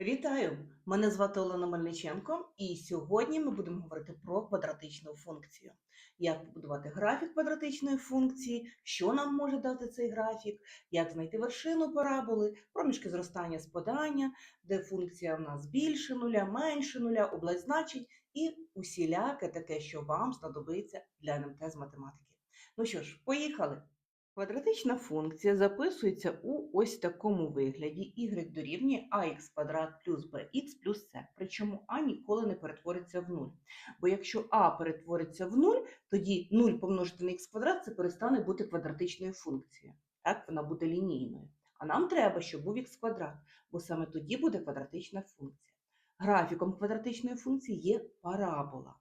Вітаю! Мене звати Олена Мельниченко, і сьогодні ми будемо говорити про квадратичну функцію. Як побудувати графік квадратичної функції, що нам може дати цей графік, як знайти вершину параболи, проміжки зростання спадання, де функція в нас більше нуля, менше нуля, область значень і усіляке таке, що вам знадобиться для НМТ з математики. Ну що ж, поїхали! Квадратична функція записується у ось такому вигляді y дорівнює ax квадрат плюс bx плюс c. Причому а ніколи не перетвориться в 0. Бо якщо а перетвориться в 0, тоді 0 помножити на х квадрат це перестане бути квадратичною функцією. Так, вона буде лінійною. А нам треба, щоб був х квадрат, бо саме тоді буде квадратична функція. Графіком квадратичної функції є парабола.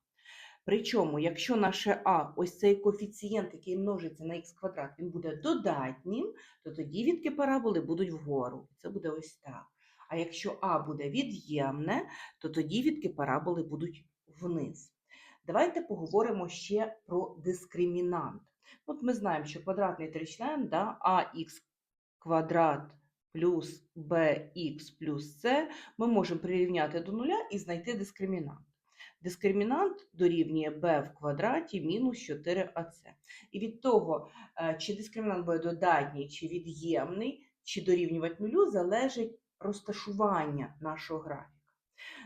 Причому, якщо наше а, ось цей коефіцієнт, який множиться на х квадрат, він буде додатнім, то тоді відки параболи будуть вгору. Це буде ось так. А якщо а буде від'ємне, то тоді відки параболи будуть вниз. Давайте поговоримо ще про дискримінант. От ми знаємо, що квадратний тричлен да, ах квадрат плюс bx плюс c ми можемо прирівняти до нуля і знайти дискримінант. Дискримінант дорівнює b в квадраті мінус 4ac. І від того, е, чи дискримінант буде додатній, чи від'ємний, чи дорівнювати нулю, залежить розташування нашого графіка.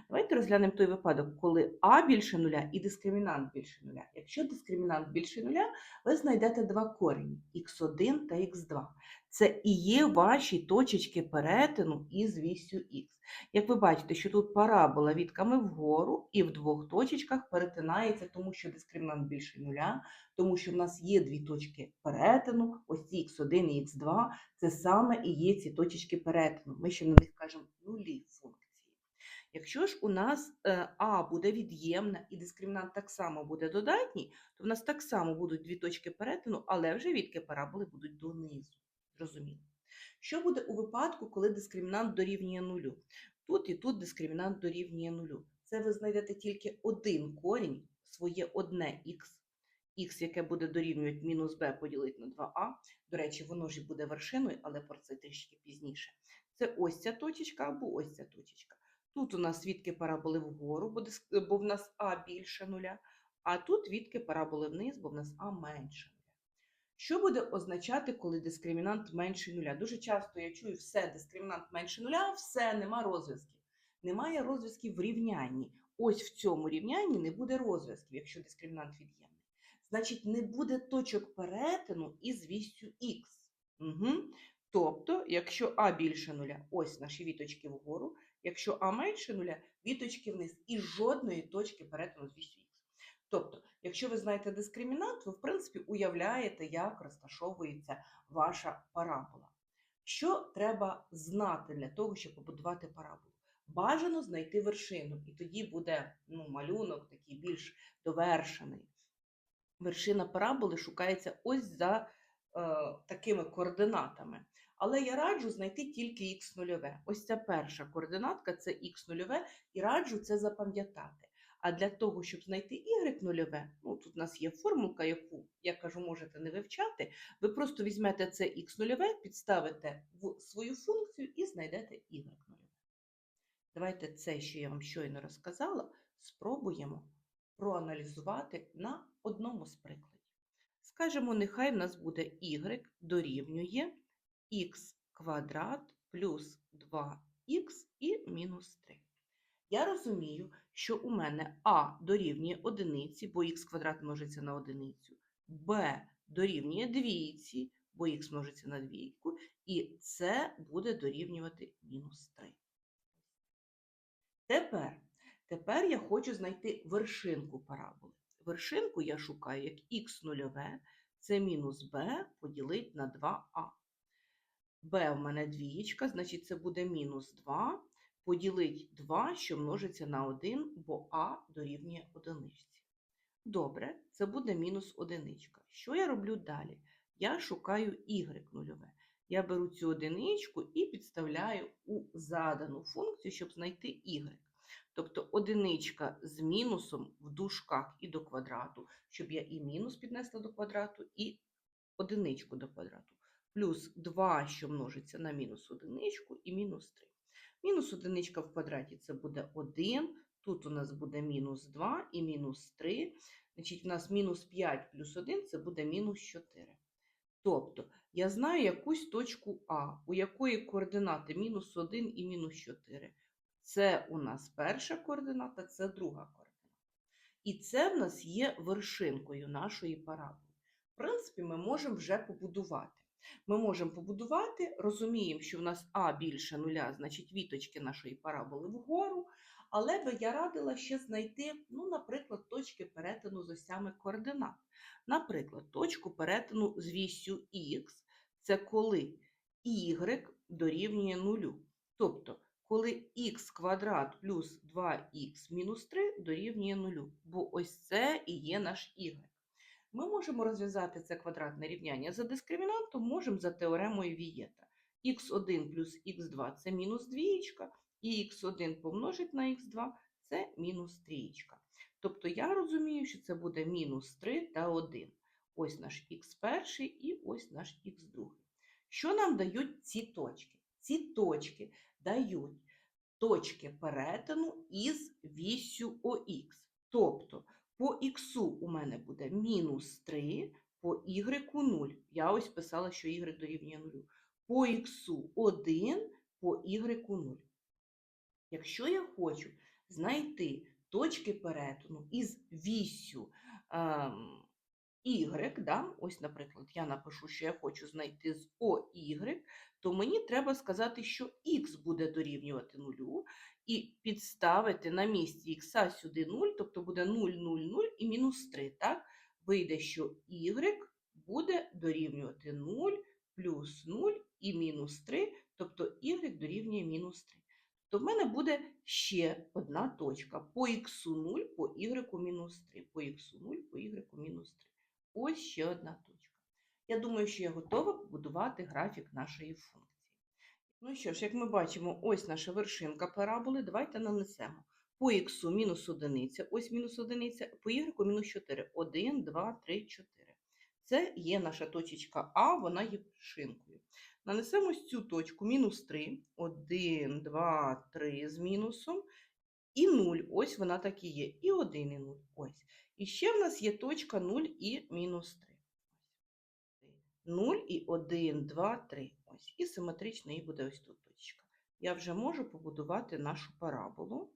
Давайте розглянемо той випадок, коли а більше нуля і дискримінант більше нуля. Якщо дискримінант більше нуля, ви знайдете два корені х1 та х2. Це і є ваші точечки перетину із вісю х. Як ви бачите, що тут парабола відками вгору і в двох точечках перетинається, тому що дискримінант більше нуля, тому що в нас є дві точки перетину, ось ці х1 і х2, це саме і є ці точечки перетину. Ми ще на них кажемо нулі функції. Якщо ж у нас е, А буде від'ємна і дискримінант так само буде додатній, то в нас так само будуть дві точки перетину, але вже відки параболи будуть донизу. Зрозуміло. Що буде у випадку, коли дискримінант дорівнює нулю? Тут і тут дискримінант дорівнює нулю. Це ви знайдете тільки один корінь, своє одне х, х, яке буде дорівнювати мінус b поділити на 2а. До речі, воно ж і буде вершиною, але про це трішки пізніше. Це ось ця точечка або ось ця точечка. Тут у нас відки параболи вгору, бо, в нас а більше нуля, а тут відки параболи вниз, бо в нас а менше нуля. Що буде означати, коли дискримінант менше нуля? Дуже часто я чую все, дискримінант менше нуля, все, нема розв'язків. Немає розв'язків в рівнянні. Ось в цьому рівнянні не буде розв'язків, якщо дискримінант від'ємний. Значить, не буде точок перетину із вістю х. Угу. Тобто, якщо а більше нуля, ось наші віточки вгору, якщо а менше нуля, віточки вниз і жодної точки перетину з вісю х. Тобто, якщо ви знаєте дискримінант, ви в принципі уявляєте, як розташовується ваша парабола. Що треба знати для того, щоб побудувати параболу? Бажано знайти вершину, і тоді буде ну, малюнок такий більш довершений. Вершина параболи шукається ось за е, такими координатами. Але я раджу знайти тільки х нульове. Ось ця перша координатка це х нульове, і раджу це запам'ятати. А для того, щоб знайти y нульове, ну тут у нас є формулка, яку, я кажу, можете не вивчати. Ви просто візьмете це х нульове, підставите в свою функцію і знайдете y нульове. Давайте це, що я вам щойно розказала, спробуємо проаналізувати на одному з прикладів. Скажемо, нехай в нас буде y дорівнює х квадрат плюс 2х і мінус 3. Я розумію, що у мене а дорівнює одиниці, бо х квадрат множиться на одиницю, b дорівнює двійці, бо х множиться на двійку, і c буде дорівнювати мінус 3. Тепер, тепер я хочу знайти вершинку параболи. Вершинку я шукаю як х нульове, це мінус b поділити на 2а. B в мене двієчка, значить це буде мінус 2 поділить 2, що множиться на 1, бо а дорівнює одиничці. Добре, це буде мінус одиничка. Що я роблю далі? Я шукаю y нульове. Я беру цю одиничку і підставляю у задану функцію, щоб знайти y. Тобто одиничка з мінусом в дужках і до квадрату, щоб я і мінус піднесла до квадрату, і одиничку до квадрату. Плюс 2, що множиться на мінус одиничку, і мінус 3. Мінус одиничка в квадраті це буде 1, тут у нас буде мінус 2 і мінус 3. Значить, у нас мінус 5 плюс 1 це буде мінус 4. Тобто, я знаю якусь точку А, у якої координати мінус 1 і мінус 4. Це у нас перша координата, це друга координата. І це в нас є вершинкою нашої параболи. В принципі, ми можемо вже побудувати. Ми можемо побудувати, розуміємо, що в нас А більше нуля, значить віточки нашої параболи вгору. Але би я радила ще знайти, ну, наприклад, точки перетину з осями координат. Наприклад, точку перетину з вісю х це коли y дорівнює нулю. Тобто, коли х квадрат плюс 2х мінус 3 дорівнює нулю. Бо ось це і є наш y. Ми можемо розв'язати це квадратне рівняння за дискримінантом, можемо за теоремою Вієта. х1 плюс х2 це мінус двієчка, і х1 помножить на х2 це мінус трієчка. Тобто я розумію, що це буде мінус 3 та 1. Ось наш х1 і ось наш х2. Що нам дають ці точки? Ці точки дають точки перетину із вісю ОХ. Тобто по іксу у мене буде мінус 3, по y 0. Я ось писала, що y дорівнює 0. По х 1, по y 0. Якщо я хочу знайти точки перетину із вісю ем, y, да? ось, наприклад, я напишу, що я хочу знайти з OY, то мені треба сказати, що х буде дорівнювати 0, і підставити на місці х сюди 0, тобто буде 0, 0, 0 і мінус 3. Так? Вийде, що y буде дорівнювати 0 плюс 0 і мінус 3, тобто y дорівнює мінус 3. То в мене буде ще одна точка по х 0, по y мінус 3, по х 0, по y мінус 3. Ось ще одна точка. Я думаю, що я готова побудувати графік нашої функції. Ну що ж, як ми бачимо, ось наша вершинка параболи. Давайте нанесемо. По х мінус одиниця, ось мінус одиниця, по y мінус 4. 1, 2, 3, 4. Це є наша точечка А, вона є вершинкою. Нанесемо ось цю точку мінус 3, 1, 2, 3 з мінусом. І 0, ось вона так і є. І 1, і 0. Ось. І ще в нас є точка 0 і мінус 3. 0 і 1, 2, 3. Ось. І симетрично їй буде ось тут точка. Я вже можу побудувати нашу параболу.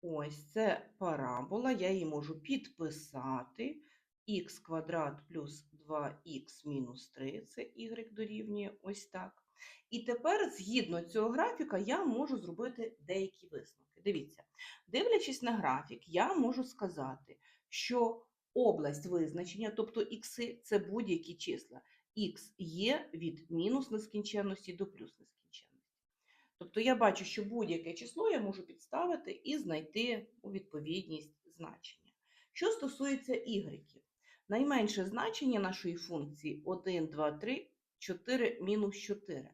Ось це парабола, я її можу підписати. х квадрат плюс 2х мінус 3, це y дорівнює ось так. І тепер, згідно цього графіка, я можу зробити деякі висновки. Дивіться, дивлячись на графік, я можу сказати, що область визначення, тобто ікси це будь-які числа. Х є від мінус нескінченності до плюс нескінченності. Тобто я бачу, що будь-яке число я можу підставити і знайти у відповідність значення. Що стосується ігреків, найменше значення нашої функції 1, 2, 3, 4, мінус 4.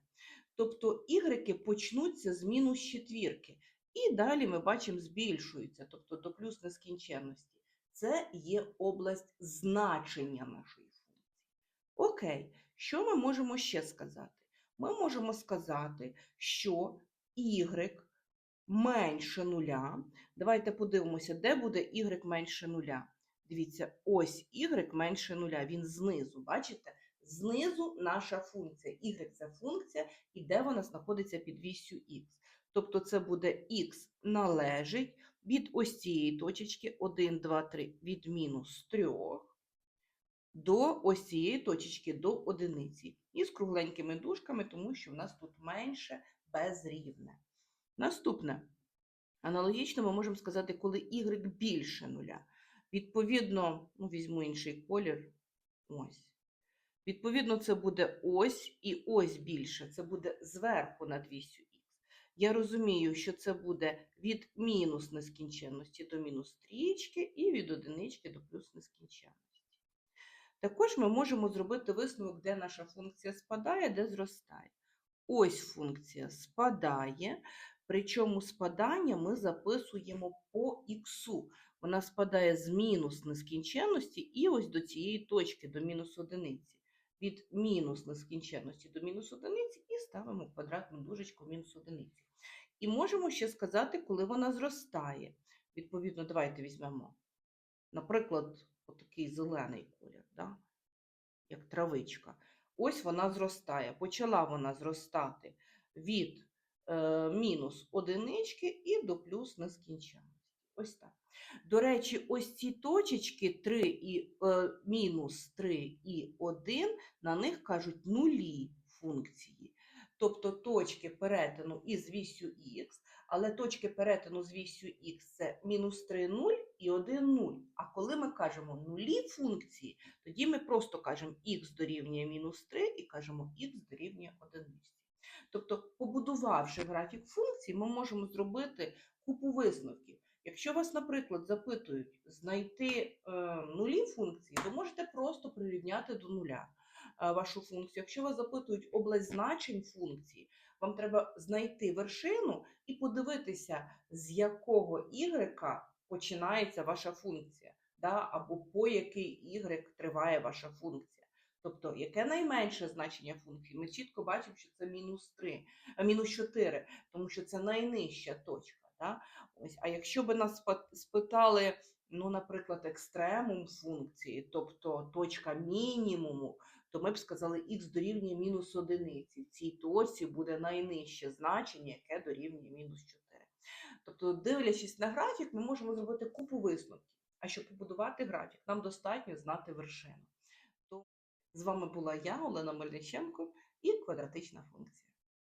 Тобто ігреки почнуться з мінус четвірки. І далі ми бачимо збільшуються, тобто до плюс нескінченності. Це є область значення нашої функції. Окей, що ми можемо ще сказати? Ми можемо сказати, що y менше нуля. Давайте подивимося, де буде y менше нуля. Дивіться, ось y менше нуля, він знизу, бачите? Знизу наша функція. Y це функція, і де вона знаходиться під вісю х. Тобто це буде х належить від ось цієї точечки 1, 2, 3, від мінус 3 до ось цієї точечки до одиниці. І з кругленькими дужками, тому що в нас тут менше безрівне. Наступне. Аналогічно ми можемо сказати, коли y більше нуля. Відповідно, ну, візьму інший колір. Ось. Відповідно, це буде ось і ось більше. Це буде зверху над вісю х. Я розумію, що це буде від мінус нескінченності до мінус трієчки і від одинички до плюс нескінченності. Також ми можемо зробити висновок, де наша функція спадає, де зростає. Ось функція спадає, причому спадання ми записуємо по х. Вона спадає з мінус нескінченності і ось до цієї точки, до мінус одиниці. Від мінус нескінченності до мінус одиниці і ставимо квадратну дужечку мінус одиниці. І можемо ще сказати, коли вона зростає. Відповідно, давайте візьмемо, наприклад, отакий зелений колір, да? як травичка. Ось вона зростає. Почала вона зростати від е, мінус одинички і до плюс нескінченності. Ось так. До речі, ось ці точечки 3 і, е, мінус 3 і 1, на них кажуть нулі функції. Тобто точки перетину із вісю х, але точки перетину з вісю х це мінус 3 0 і 1 0. А коли ми кажемо нулі функції, тоді ми просто кажемо х дорівнює мінус 3 і кажемо х дорівнює 1. Тобто, побудувавши графік функцій, ми можемо зробити купу висновків. Якщо вас, наприклад, запитують знайти е, нулі функції, то можете просто прирівняти до нуля е, вашу функцію. Якщо вас запитують область значень функції, вам треба знайти вершину і подивитися, з якого y починається ваша функція, да? або по який y триває ваша функція. Тобто, яке найменше значення функції? Ми чітко бачимо, що це мінус 3, мінус 4, тому що це найнижча точка. Да? Ось, а якщо би нас спитали, ну, наприклад, екстремум функції, тобто точка мінімуму, то ми б сказали х дорівнює мінус одиниці. В цій точці буде найнижче значення, яке дорівнює мінус 4. Тобто, дивлячись на графік, ми можемо зробити купу висновків. А щоб побудувати графік, нам достатньо знати вершину. То з вами була я, Олена Мельниченко, і квадратична функція.